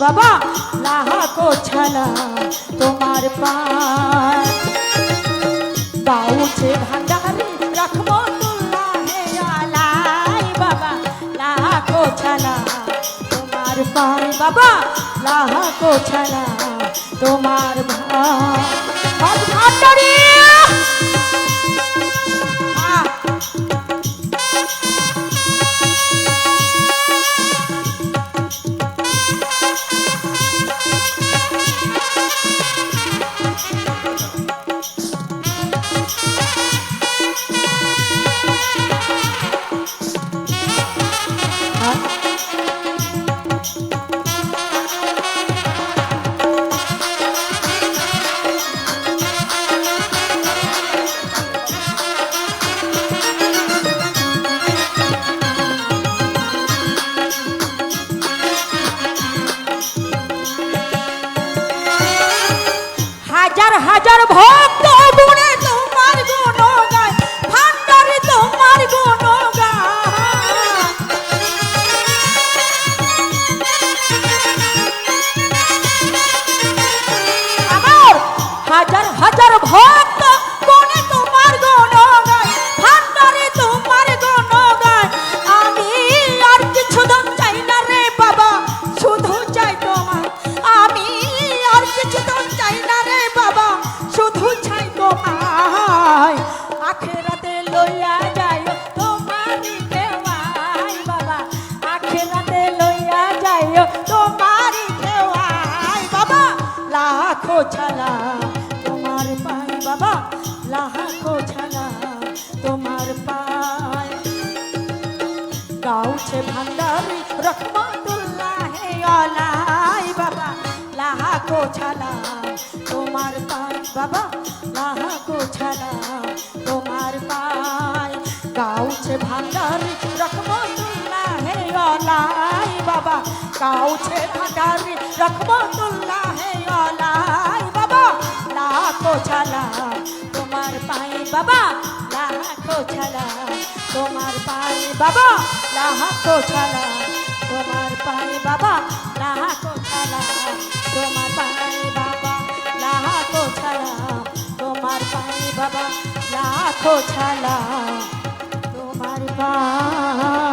বাবা লাহাকো ছালা তোমার পায় গাউছে ভান্ডারে রাখব বাবা লাহাকো ছালা তোমার পায় বাবা লাহাকো ছালা তোমার ভাই ভান্ডারে হাজার হাজার আখেরাতে লইয়া যায় তোমার দেওয়াই বাবা আখেরাতে লইয়া যায় তোমার দেওয়াই বাবা, লাখো ছালা, তোমার পাই বাবা, লাখো ছালা, তোমার পায় গাউছে ভান্ডারি রহমতুল্লাহে আলাই বাবা লাহাকো ছালা, তোমার পাই বাবা লাহাকো ছালা ভান্ডারি রহমতুল্লাহে আলাই বাবা। গাউছে ভান্ডারি রহমতুল্লাহে আলাই বাবা। লাখো ছালা তোমার পাই বাবা, লাখো ছালা তোমার পাই বাবা, লাখো ছালা তোমার পাই বাবা, লাখো ছালা তোমার পাই বাবা, লাখো ছালা তোমার পাই বাবা, লাখো ছালা। বাবা